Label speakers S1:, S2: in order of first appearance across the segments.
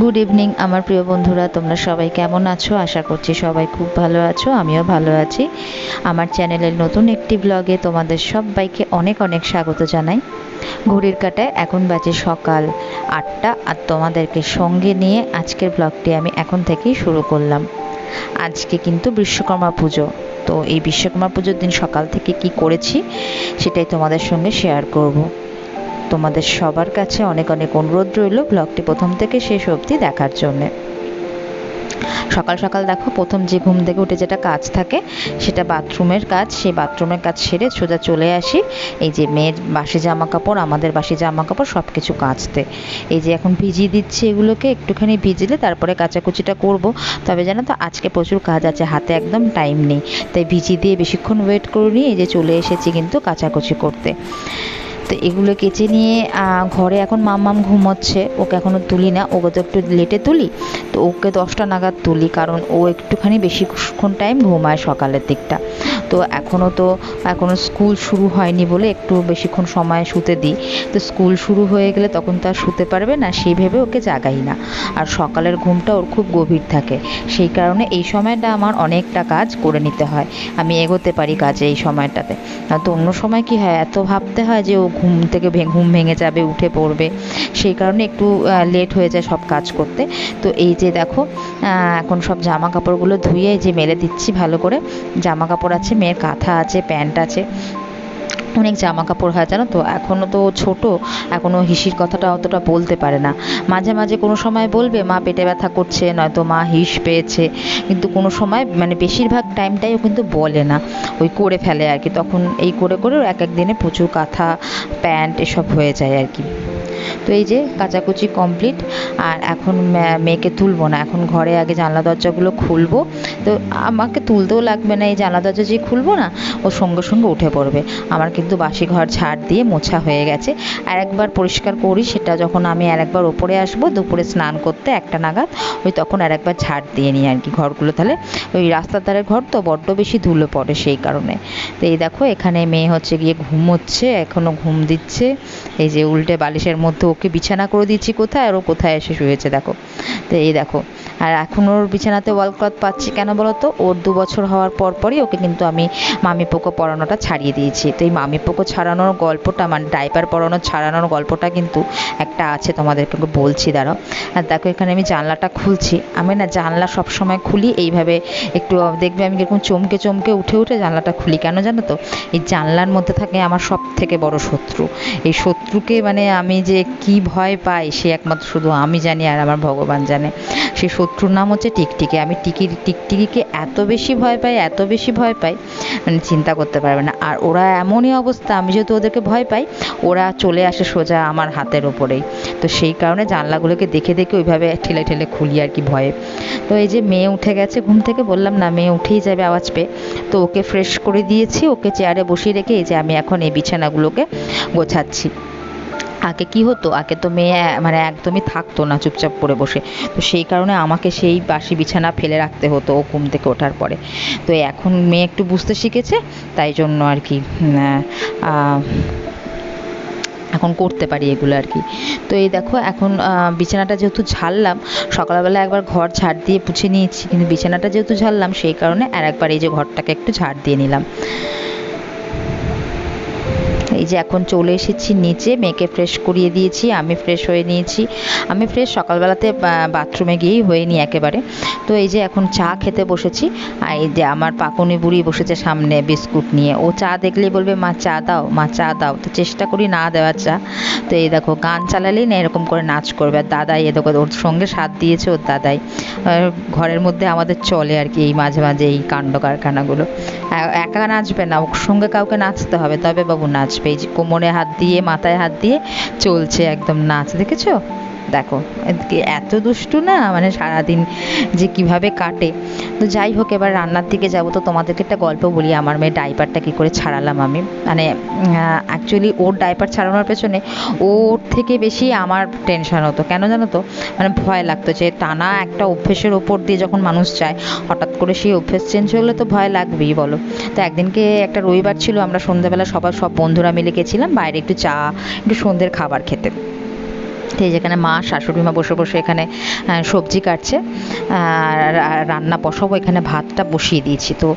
S1: Good evening আমার প্রিয় বন্ধুরা, তোমরা সবাই কেমন আছো? আশা করছি সবাই খুব ভালো আছো, আমিও ভালো আছি। আমার চ্যানেলের নতুন একটি ব্লগে তোমাদের সবাইকে অনেক অনেক স্বাগত জানাই। ঘড়ির কাটায় এখন বাজে সকাল আটটা, আর তোমাদেরকে সঙ্গে নিয়ে আজকের ব্লগটি আমি এখন থেকেই শুরু করলাম। আজকে কিন্তু বিশ্বকর্মা পুজো, তো এই বিশ্বকর্মা পুজোর দিন সকাল থেকে কি করেছি, সেটাই তোমাদের সঙ্গে শেয়ার করব। তোমাদের সবার কাছে অনেক অনেক অনুরোধ রইল ব্লগটি প্রথম থেকে শেষ অবধি দেখার জন্যে। সকাল সকাল দেখো, প্রথম যে ঘুম থেকে উঠে যেটা কাজ থাকে, সেটা বাথরুমের কাজ। সেই বাথরুমের কাজ সেরে সোজা চলে আসি। এই যে মেয়ের বাসি জামা কাপড় আমাদের বাসি জামা কাপড় সব কিছু কাচতে। এই যে এখন ভিজিয়ে দিচ্ছি এগুলোকে, একটুখানি ভিজলে তারপরে কাচাকুচিটা করব। তবে জানো তো, আজকে প্রচুর কাজ আছে, হাতে একদম টাইম নেই। তাই ভিজিয়ে দিয়ে বেশিক্ষণ ওয়েট করিনি, এই যে চলে এসেছি কিন্তু কাচাকুচি করতে। তো এগুলো কেচে নিয়ে ঘরে এখন মাম ঘুমোচ্ছে। ওকে এখনও তুলি না, ওকে তো একটু লেটে তুলি। তো ওকে দশটা নাগাদ তুলি, কারণ ও একটুখানি বেশিক্ষণ টাইম ঘুমায় সকালের দিকটা। তো এখনও তো এখনও স্কুল শুরু হয়নি বলে একটু বেশিক্ষণ সময় শুতে দিই। তো স্কুল শুরু হয়ে গেলে তখন তো আর শুতে পারবে না, সেই ভেবে ওকে জাগাই না। আর সকালের ঘুমটা ওর খুব গভীর থাকে। সেই কারণে এই সময়টা আমার অনেকটা কাজ করে নিতে হয়। আমি এগোতে পারি কাজে এই সময়টাতে। তো অন্য সময় কি হয়, এত ভাবতে হয় যে ও ঘুম থেকে ঘুম ভেঙে যাবে, উঠে পড়বে। সেই কারণে একটু লেট হয়ে যায় সব কাজ করতে। তো এই যে দেখো এখন সব জামা কাপড়গুলো ধুয়ে যে মেলে দিচ্ছি ভালো করে জামা কাপড় আছে মেয়ের কাঁথা আছে, প্যান্ট আছে, অনেক জামা কাপড় হয়, জানো তো? এখনও তো ছোট এখনও হিসির কথাটা অতটা বলতে পারে না। মাঝে মাঝে কোনো সময় বলবে, মা, পেটে ব্যথা করছে, নয়তো মা হিস পেয়েছে। কিন্তু কোনো সময় মানে বেশিরভাগ টাইমটাই ও কিন্তু বলে না। ওই করে ফেলে আর কি। তখন এই করে করে এক এক দিনে প্রচুর কাঁথা, প্যান্ট এসব হয়ে যায় আর কি। তো এই যে কাচাকুচি কমপ্লিট আর এখন মেয়েকে তুলবো না। এখন ঘরে আগে জানলা দরজাগুলো খুলবো। তো আমাকে তুলতেও লাগবে না, এই জানলা দরজা যে খুলবো না, ও সঙ্গে সঙ্গে উঠে পড়বে। আমার কিন্তু বাসি ঘর ঝাড় দিয়ে মোছা হয়ে গেছে। আর একবার পরিষ্কার করি, সেটা যখন আমি আর একবার ওপরে আসব, দুপুরে স্নান করতে একটা নাগাদ, ওই তখন আর একবার ঝাড় দিয়ে নিই আর কি ঘরগুলো। তাহলে ওই রাস্তার ধারে ঘর তো বড্ড বেশি ধুলো পড়ে সেই কারণে। তো এই দেখো, এখানে মেয়ে হচ্ছে গিয়ে ঘুমোচ্ছে এখনও ঘুম দিচ্ছে। এই যে উল্টে বালিশের মধ্যে ওকে বিছানা করে দিচ্ছি কোথায় আর ও কোথায় এসে শুয়েছে, দেখো। তো এই দেখো, আর এখন ওর বিছানাতে ওয়াল ক্লথ পাচ্ছি কেন বলো তো ওর দু বছর হওয়ার পর পরই ওকে কিন্তু আমি মামি পোকো পড়ানোটা ছাড়িয়ে দিয়েছি। তো এই মামি পোকো ছাড়ানোর গল্পটা মানে ডাইপার পরানো ছাড়ানোর গল্পটা কিন্তু একটা আছে তোমাদেরকে বলছি, দাঁড়াও। আর দেখো, এখানে আমি জানলাটা খুলছি। আমি না জানলা সবসময় খুলি, এইভাবে একটু, দেখবে আমি কীরকম চমকে চমকে উঠে উঠে জানলাটা খুলি। কেন জানো তো? এই জানলার মধ্যে থাকে আমার সব থেকে বড় শত্রু। এই শত্রুকে মানে আমি যে কি ভয় পায়, সে একমাত্র শুধু আমি জানি আর আমার ভগবান জানে। সে শত্রুর নাম হচ্ছে টিকটিকি। আমি টিকি, টিকটিকিকে এত বেশি ভয় পাই, এত বেশি ভয় পাই মানে চিন্তা করতে পারবে না। আর ওরা এমনই অবস্থা, আমি যেহেতু ওদেরকে ভয় পাই, ওরা চলে আসে সোজা আমার হাতের ওপরেই। তো সেই কারণে জানলাগুলোকে দেখে দেখে ওইভাবে ঠেলে ঠেলে খুলি আর কি ভয়ে। তো এই যে মেয়ে উঠে গেছে, ঘুম থেকে বললাম, না, মেয়ে উঠেই যাবে, আওয়াজ পেয়ে। তো ওকে ফ্রেশ করে দিয়েছি, ওকে চেয়ারে বসিয়ে রেখে এই যে আমি এখন এই বিছানাগুলোকে গোছাচ্ছি। আগে কি হতো? আগে তো মেয়ে মানে একদমই থাকতো না, চুপচাপ করে বসে। তো সেই কারণে আমাকে সেই বাসি বিছানা ফেলে রাখতে হতো ও ঘুম থেকে ওঠার পরে। তো এখন মেয়ে একটু বুঝতে শিখেছে, তাই জন্য আর কি এখন করতে পারি এগুলো আর কি। তো এই দেখো, এখন বিছানাটা যেহেতু ঝাড়লাম, সকালবেলা একবার ঘর ঝাড় দিয়ে পুছে নিয়েছি, কিন্তু বিছানাটা যেহেতু ঝাড়লাম, সেই কারণে আর একবার এই যে ঘরটাকে একটু ঝাড় দিয়ে নিলাম। এই যে এখন চলে এসেছি নিচে, মেয়েকে ফ্রেশ করিয়ে দিয়েছি, আমি ফ্রেশ হয়ে নিয়েছি। আমি ফ্রেশ সকালবেলাতে বাথরুমে গিয়েই হয়ে নিই একেবারে। তো এই যে এখন চা খেতে বসেছি, আর এই যে আমার পাকুনি বুড়ি বসেছে সামনে বিস্কুট নিয়ে। ও চা দেখলেই বলবে, মা, চা দাও, মা, চা দাও। তো চেষ্টা করি না দেওয়ার চা। তো এই দেখো, গান চালালেই না এরকম করে নাচ করবে। আর দাদাই এ দেখো, ওর সঙ্গে সাথ দিয়েছে ওর দাদাই। ঘরের মধ্যে আমাদের চলে আর কি এই মাঝে মাঝে এই কাণ্ড কারখানাগুলো। একা নাচবে না, ওর সঙ্গে কাউকে নাচতে হবে, তবে বাবু নাচবে। এই যে কোমরে হাত দিয়ে মাথায় হাত দিয়ে চলছে একদম নাচ দেখেছ? দেখো এত দুষ্টু না? মানে সারাদিন যে কীভাবে কাটে। তো যাই হোক, এবার রান্নার দিকে যাব। তো তোমাদেরকে একটা গল্প বলি। আমার মেয়ে ডাইপারটা কী করে ছাড়ালাম আমি। মানে অ্যাকচুয়ালি ওর ডাইপার ছাড়ানোর পেছনে ওর থেকে বেশি আমার টেনশন হতো। কেন জানো তো? মানে ভয় লাগতো যে টানা একটা অভ্যেসের ওপর দিয়ে যখন মানুষ যায়, হঠাৎ করে সেই অভ্যেস চেঞ্জ হলে তো ভয় লাগবেই, বলো। তো একদিনকে একটা রবিবার ছিল, আমরা সন্ধ্যাবেলা সবার সব বন্ধুরা মিলে গেছিলাম, বাইরে একটু চা, একটু সন্ধ্যের খাবার খেতে। তো যেখানে মা, শাশুড়ি মা বসে বসে এখানে সবজি কাটছে, আর রান্না বসাবো, এখানে ভাতটা বসিয়ে দিয়েছি। তো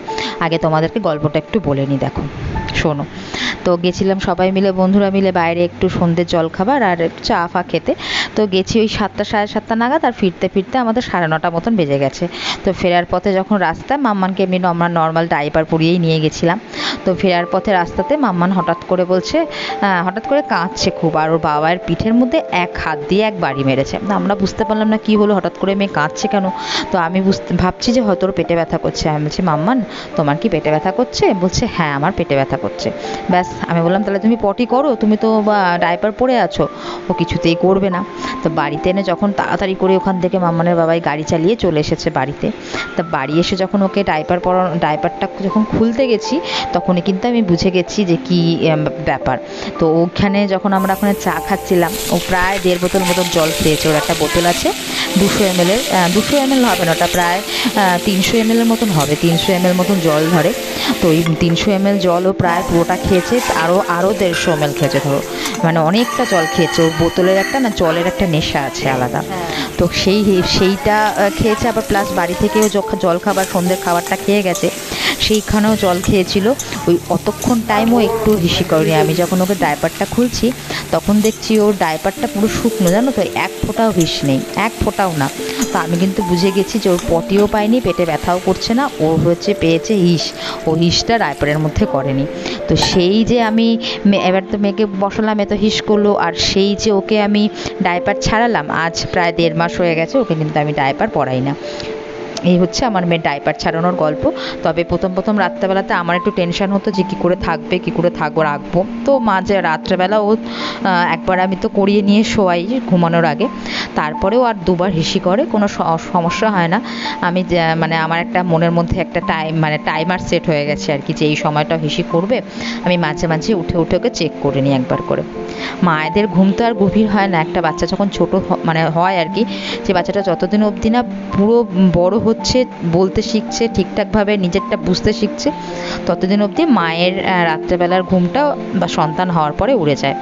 S1: আগে তোমাদেরকে গল্পটা একটু বলে নিই, দেখো, শোনো। তো গেছিলাম সবাই মিলে, বন্ধুরা মিলে বাইরে একটু সন্ধ্যের জল খাবার আর চা ফা খেতে। তো গেছি ওই সাতটা, সাড়ে সাতটা নাগাদ আর ফিরতে ফিরতে আমাদের সাড়ে নটা মতন বেজে গেছে। তো ফেরার পথে যখন রাস্তায় মাম্মানকে এমনি আমরা নর্মাল ডাইপার পরিয়েই নিয়ে গেছিলাম। তো ফেরার পথে রাস্তাতে মাম্মান হঠাৎ করে বলছে হঠাৎ করে কাঁদছে খুব আর ওর বাবার পিঠের মধ্যে এক হাত দিয়ে এক বাড়ি মেরেছে। আমরা বুঝতে পারলাম না কি হলো, হঠাৎ করে মেয়ে কাঁদছে কেন? তো আমি বুঝতে, ভাবছি যে হয়তো ওর পেটে ব্যথা করছে। আমি বলছি মাম্মান তোমার কি পেটে ব্যথা করছে? বলছে হ্যাঁ আমার পেটে ব্যথা করছে। ব্যাস, আমি বললাম, তাহলে তুমি পটি করো, তুমি তো ডাইপার পরে আছো, ও কিছুতেই করবে না। তো বাড়িতে এনে যখন তাড়াতাড়ি করে ওখান থেকে মাম্মানের বাবাই গাড়ি চালিয়ে চলে এসেছে বাড়িতে। তা বাড়ি এসে যখন ওকে ডাইপার পরানো, ডাইপারটা যখন খুলতে গেছি তখনই কিন্তু আমি বুঝে গেছি যে কি ব্যাপার। তো ওখানে যখন আমরা ওখানে চা খাচ্ছিলাম ও প্রায় দেড় বোতল মতন জল খেয়েছে ওর একটা বোতল আছে দুশো এম এলের দুশো এম এল হবে না ওটা প্রায় তিনশো এম এলের মতন হবে তিনশো এম এল মতন জল ধরে। তো ওই তিনশো এম এল জলও প্রায় পুরোটা খেয়েছে আরও আরও দেড়শো এম এল খেয়েছে ধরো। মানে অনেকটা জল খেয়েছে ওর বোতলের একটা না জলের একটা নেশা আছে আলাদা। তো সেই সেইটা খেয়েছে আবার প্লাস বাড়ি থেকেও জল খাবার সন্ধ্যের খাবারটা খেয়ে গেছে সেইখানেও জল খেয়েছিল। ওই অতক্ষণ টাইমও একটু হিসি করেনি আমি যখন ওকে ডাইপারটা খুলছি, তখন দেখছি ওর ডাইপারটা পুরো শুকনো, জানো তো? এক ফোঁটাও হিস নেই, এক ফোঁটাও না। তো আমি কিন্তু বুঝে গেছি যে ওর পটিও পায়নি, পেটে ব্যথাও করছে না, ও হচ্ছে পেয়েছে হিস। ও হিসটা ডাইপারের মধ্যে করেনি। তো সেই যে আমি এবার তো মেয়েকে বসালাম, এত হিস করল, আর সেই যে ওকে আমি ডাইপার ছাড়ালাম, আজ প্রায় দেড় মাস হয়ে গেছে, ওকে কিন্তু আমি ডাইপার পরাই না। এই হচ্ছে আমার মেয়ের ডাইপার ছাড়ানোর গল্প। তবে প্রথম প্রথম রাত্রেবেলাতে আমার একটু টেনশন হতো যে কী করে থাকবে, কী করে থাকব, রাখব। তো মাঝে রাত্রেবেলা ও একবার আমি তো করিয়ে নিয়ে শোয়াই ঘুমানোর আগে। তারপরেও আর দুবার হিসি করে, কোনো সমস্যা হয় না। আমি মানে আমার একটা মনের মধ্যে একটা টাইম মানে টাইমার সেট হয়ে গেছে আর কি, যে এই সময়টা হিসি করবে, আমি মাঝে মাঝে উঠে উঠে ওকে চেক করে নিই একবার করে। মায়েদের ঘুম তো আর গভীর হয় না। একটা বাচ্চা যখন ছোট মানে হয় আর কি যে বাচ্চাটা যতদিন অবধি না পুরো বড় হচ্ছে, বলতে শিখছে, ঠিকঠাকভাবে নিজেরটা বুঝতে শিখছে, ততদিন অবধি মায়ের রাত্রেবেলার ঘুমটা বা সন্তান হওয়ার পরে উড়ে যায়।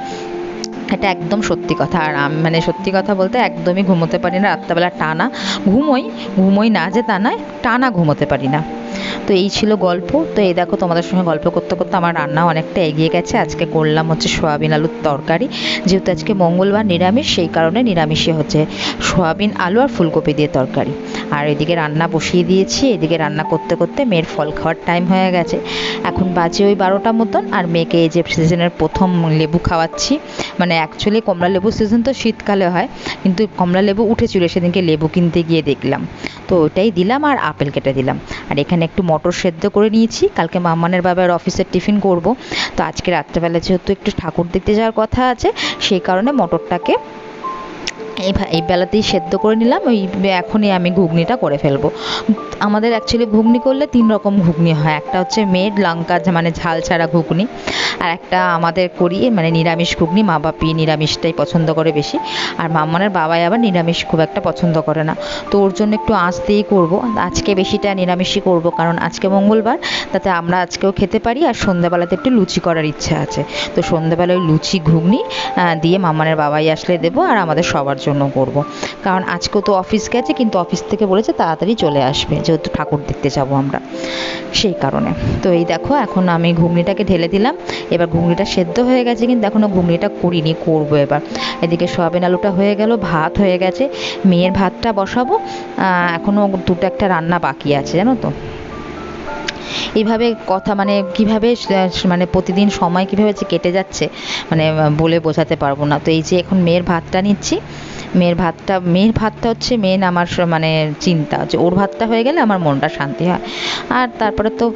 S1: এটা একদম সত্যি কথা। আর মানে সত্যি কথা বলতে একদমই ঘুমোতে পারি না, রাত্রেবেলা টানা, ঘুমোই ঘুমোই না যে তা নয়, টানা ঘুমোতে পারি না। তো এই ছিল গল্প। তো এই দেখো তোমাদের সঙ্গে গল্প করতে করতে আমার রান্না অনেকটা এগিয়ে গেছে। আজকে করলাম হচ্ছে সোয়াবিন আলুর তরকারি। যেহেতু আজকে মঙ্গলবার নিরামিষ, সেই কারণে নিরামিষই হচ্ছে সোয়াবিন আলু আর ফুলকপি দিয়ে তরকারি। আর এদিকে রান্না বসিয়ে দিয়েছি। এদিকে রান্না করতে করতে মেয়ের ফল খাওয়ার টাইম হয়ে গেছে। এখন বাজে ওই বারোটা মতন আর মেয়েকে এই যে সিজনের প্রথম লেবু খাওয়াচ্ছি। মানে অ্যাকচুয়ালি কমলা লেবু সিজন তো শীতকালে হয়, কিন্তু কমলা লেবু উঠেছিল, সেদিনকে লেবু কিনতে গিয়ে দেখলাম। তো ওটাই দিলাম আর আপেল কেটে দিলাম। আর এখানে একটু মটর সেদ্ধ করে নিয়েছি। কালকে মাম্মানের বাবার অফিসের টিফিন করব। তো আজকে রাত্রেবেলা যেহেতু একটু ঠাকুর দেখতে যাওয়ার কথা আছে, সেই কারণে মটরটাকে এই এই বেলাতেই সেদ্ধ করে নিলাম, ওই এখনই আমি ঘুগনিটা করে ফেলব। আমাদের অ্যাকচুয়ালি ঘুগনি করলে তিন রকম ঘুগনি হয়। একটা হচ্ছে মেড লঙ্কা মানে ঝাল ছাড়া ঘুগনি, আর একটা আমাদের করি মানে নিরামিষ ঘুগনি, মা বাপি নিরামিষটাই পছন্দ করে বেশি। আর মাম্মানের বাবাই আবার নিরামিষ খুব একটা পছন্দ করে না। তো ওর জন্য একটু আঁচ দিয়েই করব। আজকে বেশিটা নিরামিষই করব, কারণ আজকে মঙ্গলবার, তাতে আমরা আজকেও খেতে পারি, আর সন্ধ্যাবেলাতে একটু লুচি করার ইচ্ছা আছে। তো সন্ধ্যাবেলায় ওই লুচি, ঘুগনি দিয়ে মামানের বাবাই আসলে দেবো, আর আমাদের সবার জন্য করব। কারণ আজকেও তো অফিস গেছে, কিন্তু অফিস থেকে বলেছে তাড়াতাড়ি চলে আসবে, যেহেতু ঠাকুর দেখতে যাব আমরা সেই কারণে। তো এই দেখো, এখন আমি ঘুগনিটাকে ঢেলে দিলাম। এবার ঘুগনিটা সেদ্ধ হয়ে গেছে, কিন্তু এখনও ঘুগনিটা করিনি, করব এবার। এদিকে সয়াবিন আলুটা হয়ে গেল, ভাত হয়ে গেছে। মেয়ের ভাতটা বসাবো। এখনও দুটো একটা রান্না বাকি আছে, জানো তো? এইভাবে কথা মানে কীভাবে মানে প্রতিদিন সময় কীভাবে যে কেটে যাচ্ছে মানে বলে বোঝাতে পারব না। তো এই যে এখন মেয়ের ভাতটা নিচ্ছি, মেয়ের ভাতটা মেয়ের ভাতটা হচ্ছে মেন আমার মানে চিন্তা যে ওর ভাতটা হয়ে গেলে আমার মনটা শান্তি হয়। আর তারপরে তো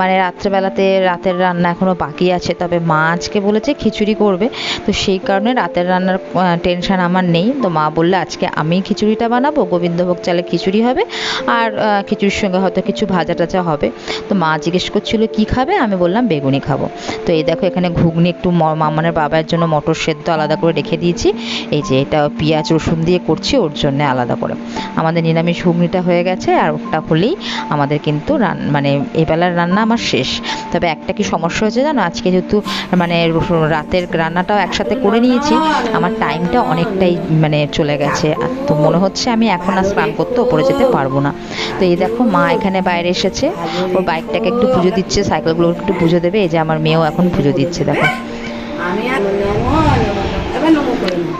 S1: মানে রাত্রেবেলাতে রাতের রান্না এখনও বাকি আছে, তবে মা আজকে বলেছে খিচুড়ি করবে। তো সেই কারণে রাতের রান্নার টেনশন আমার নেই। তো মা বললে আজকে আমি খিচুড়িটা বানাবো, গোবিন্দভোগ চালে খিচুড়ি হবে, আর খিচুড়ির সঙ্গে হয়তো কিছু ভাজা টাজা হবে। তো মা জিজ্ঞেস করছিল, কি খাবে? আমি বললাম, বেগুনি খাব। তো এই দেখো এখানে ঘুগনি একটু মামানের বাবার জন্য মটর সেদ্ধ আলাদা করে রেখে দিয়েছি। এই যে এটা পেঁয়াজ, রসুন দিয়ে করছি, ওর জন্য আলাদা করে। আমাদের নিরামিষ ঘুগনিটা হয়ে গেছে, আর ওটা হলেই আমাদের কিন্তু রান মানে এবেলার রান্না আমার শেষ। তবে একটা কি সমস্যা হয়েছে জানো? আজকে যেহেতু মানে রাতের রান্নাটাও একসাথে করে নিয়েছি, আমার টাইমটা অনেকটাই মানে চলে গেছে। আর তো মনে হচ্ছে আমি এখন আর স্নান করতে ওপরে যেতে পারব না। তো এই দেখো মা এখানে বাইরে এসেছে। ওর বাইকটাকে একটু পুজো দিচ্ছে সাইকেলগুলো একটু পুজো দেবে, এই যে আমার মেয়েও এখন পুজো দিচ্ছে, দেখো
S2: আমি আর নেমো নেমো এবার নমো করে নাও।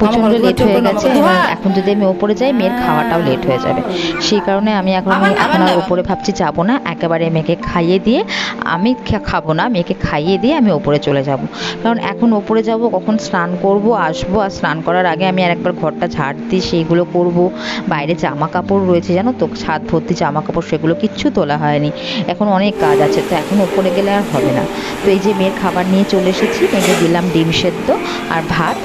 S1: প্রচণ্ড লেট হয়ে গেছে। এবার এখন যদি আমি ওপরে যাই মেয়ের খাওয়াটাও লেট হয়ে যাবে। সেই কারণে আমি এখন এখন আর ওপরে ভাবছি যাব না। একেবারে মেয়েকে খাইয়ে দিয়ে আমি খাব না মেয়েকে খাইয়ে দিয়ে আমি ওপরে চলে যাব। কারণ এখন ওপরে যাব কখন স্নান করব আসব আর স্নান করার আগে আমি আর একবার ঘরটা ঝাড় দিই সেইগুলো করব। বাইরে জামা কাপড় রয়েছে জানো তো? ছাদ ভর্তি জামা কাপড় সেগুলো কিচ্ছু তোলা হয়নি। এখন অনেক কাজ আছে তো এখন ওপরে গেলে আর হবে না। তো এই যে মেয়ের খাবার নিয়ে চলে এসেছি মেয়েকে দিলাম ডিম সেদ্ধ আর ভাত।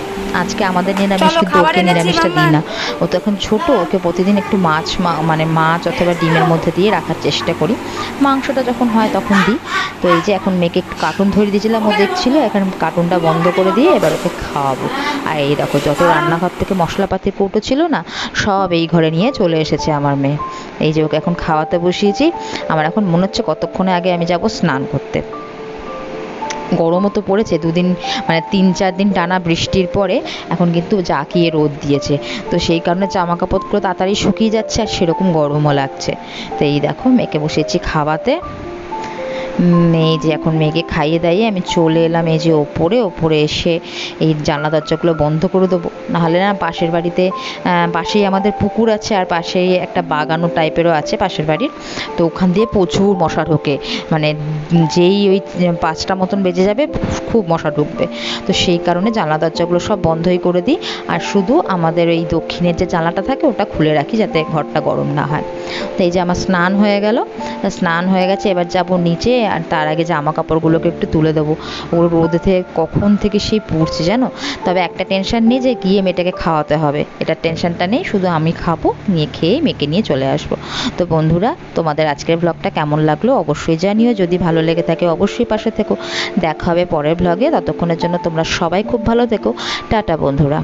S1: আজকে আমাদের নিরামিষ কিন্তু ওকে নিরামিষটা দিই না। ও তো এখন ছোট ওকে প্রতিদিন একটু মাছ মানে মাছ অথবা ডিমের মধ্যে দিয়ে রাখার চেষ্টা করি। মাংসটা যখন হয় তখন দিই। তো এই যে এখন মেয়েকে একটু কার্টুন ধরে দিয়েছিলাম ও দেখছিল এখন কার্টুনটা বন্ধ করে দিয়ে এবার ওকে খাওয়াবো। আর এই দেখো যত রান্নাঘর থেকে মশলাপাতির কৌটো ছিল না সব এই ঘরে নিয়ে চলে এসেছে আমার মেয়ে। এই যে ওকে এখন খাওয়াতে বসিয়েছি। আমার এখন মনে হচ্ছে কতক্ষণে আগে আমি যাব স্নান করতে। গরমও তো পড়েছে, দুদিন মানে তিন, চার দিন টানা বৃষ্টির পরে এখন কিন্তু জাঁকিয়ে রোদ দিয়েছে। তো সেই কারণে জামা কাপড়গুলো তাড়াতাড়ি শুকিয়ে যাচ্ছে আর সেরকম গরমও লাগছে। তো এই দেখো, মেয়েকে বসেছি খাওয়াতে। এই যে এখন মেয়েকে খাইয়ে দাইয়ে আমি চলে এলাম এই যে ওপরে ওপরে এসে এই জানলা দরজাগুলো বন্ধ করে দেবো। নাহলে না পাশের বাড়িতে পাশেই আমাদের পুকুর আছে আর পাশেই একটা বাগানো টাইপেরও আছে পাশের বাড়ির। তো ওখান দিয়ে প্রচুর মশা ঢোকে। মানে যেই ওই পাঁচটা মতন বেজে যাবে খুব মশা ঢুকবে। তো সেই কারণে জানলা দরজাগুলো সব বন্ধই করে দিই। আর শুধু আমাদের এই দক্ষিণের যে জানলাটা থাকে ওটা খুলে রাখি যাতে ঘরটা গরম না হয়। তো এই যে আমার স্নান হয়ে গেল। স্নান হয়ে গেছে, এবার যাব নিচে আর তার আগে জামা কাপড়গুলোকে একটু তুলে দেবো। ওর রোদে থেকে কখন থেকে সেই পুড়ছে জানো? তবে একটা টেনশন নেই যে গিয়ে মেয়েটাকে খাওয়াতে হবে। এটার টেনশনটা নেই, শুধু আমি খাব, নিয়ে খেয়ে মেয়েকে নিয়ে চলে আসব। তো বন্ধুরা, তোমাদের আজকের ব্লগটা কেমন লাগল অবশ্যই জানিও। যদি ভালো লেগে থাকে অবশ্যই পাশে থেকো। দেখা হবে পরের ব্লগে ততক্ষণের জন্য তোমরা সবাই খুব ভালো থেকো। টাটা বন্ধুরা।